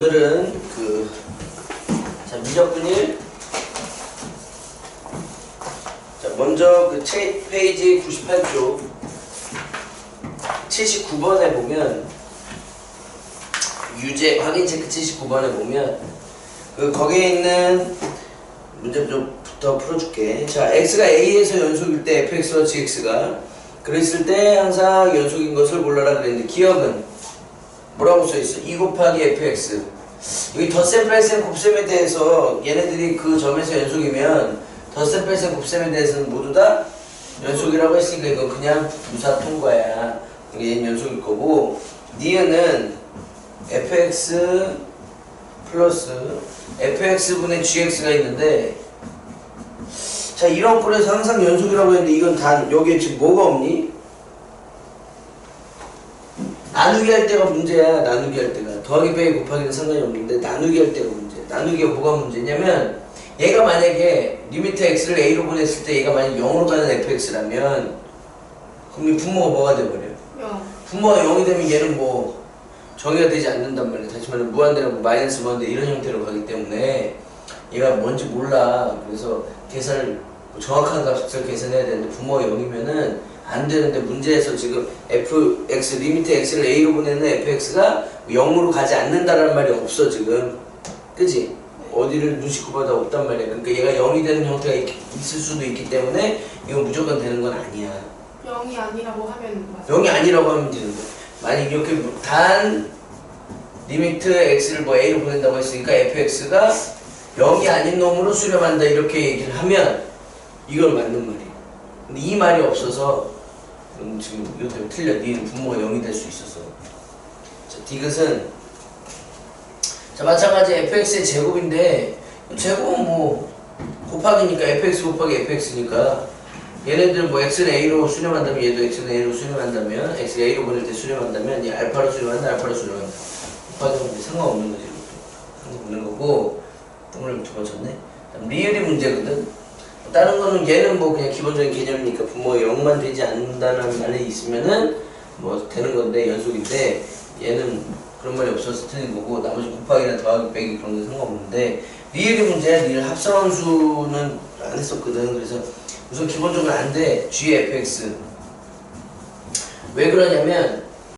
오늘은 그, 자, 미적분일. 자, 먼저 그 체, 페이지 98쪽 79번에 보면 유제 확인 체크 79번에 보면 그 거기에 있는 문제 좀부터 풀어줄게. 자, x가 a에서 연속일 때 fx와 gx가 그랬을 때 항상 연속인 것을 골라라 그랬는데 기억은 뭐라고 써있어? 2 곱하기 fx 여기 덧셈 뺄셈 곱셈에 대해서 얘네들이 그 점에서 연속이면 덧셈 뺄셈 곱셈에 대해서는 모두 다 연속이라고 했으니까 이건 그냥 무사 통과야 얘는 연속일 거고 니은은 fx 플러스 fx분의 gx가 있는데 자 이런 꼴에서 항상 연속이라고 했는데 이건 단 여기에 지금 뭐가 없니? 나누기 할 때가 문제야 나누기 할 때가. 더하기 빼기 곱하기는 상관이 없는데 나누기 할 때가 문제. 나누기가 뭐가 문제냐면 얘가 만약에 리미트 x를 a로 보냈을 때 얘가 만약 0으로 가는 fx라면 그럼 이 분모가 뭐가 돼버려 영. 분모가 0이 되면 얘는 뭐 정의가 되지 않는단 말이야 다시 말하면 무한대로 뭐 마이너스 무한대 이런 형태로 가기 때문에 얘가 뭔지 몰라. 그래서 계산을 뭐 정확한 값을 계산해야 되는데 분모가 0이면은 안 되는데 문제에서 지금 fx 리미트 x를 a로 보내는 fx가 0으로 가지 않는다라는 말이 없어 지금. 그지? 어디를 눈 씻고 봐도 없단 말이야. 그러니까 얘가 0이 되는 형태가 있, 있을 수도 있기 때문에 이건 무조건 되는 건 아니야. 영이 아니라고 하면 맞아. 0이 아니라고 하면 되는 거야. 만약 이렇게 단 리미트 x를 뭐 a로 보낸다고 했으니까 fx가 0이 아닌 놈으로 수렴한다 이렇게 얘기를 하면 이건 맞는 말이야. 근데 이 말이 없어서 음, 지금 이것 때문에 틀려. 네 분모가 0이 될 수 있어서. 자, 디귿은 자 마찬가지 fx의 제곱인데 제곱은 뭐 곱하기니까 fx 곱하기 fx니까 얘네들 뭐 x는 a로 수렴한다면 얘도 x는 a로 수렴한다면 x가 a로 보낼 때 수렴한다면 얘 알파로 수렴한다 알파로 수렴한다. 곱하기는 뭐 상관없는 거지. 이것도 상관없는 거고. 오늘 두번 쳤네. 리을이 문제거든 다른 거는 얘는 뭐 그냥 기본적인 개념이니까 부모가 0만 되지 않는다는 말이 있으면은 뭐 되는 건데 연속인데 얘는 그런 말이 없어서 틀린 거고 나머지 곱하기나 더하기 빼기 그런 건 상관없는데 리을이 문제야. 리을 합성함수는 안 했었거든. 그래서 우선 기본적으로 안 돼. G fx 왜 그러냐면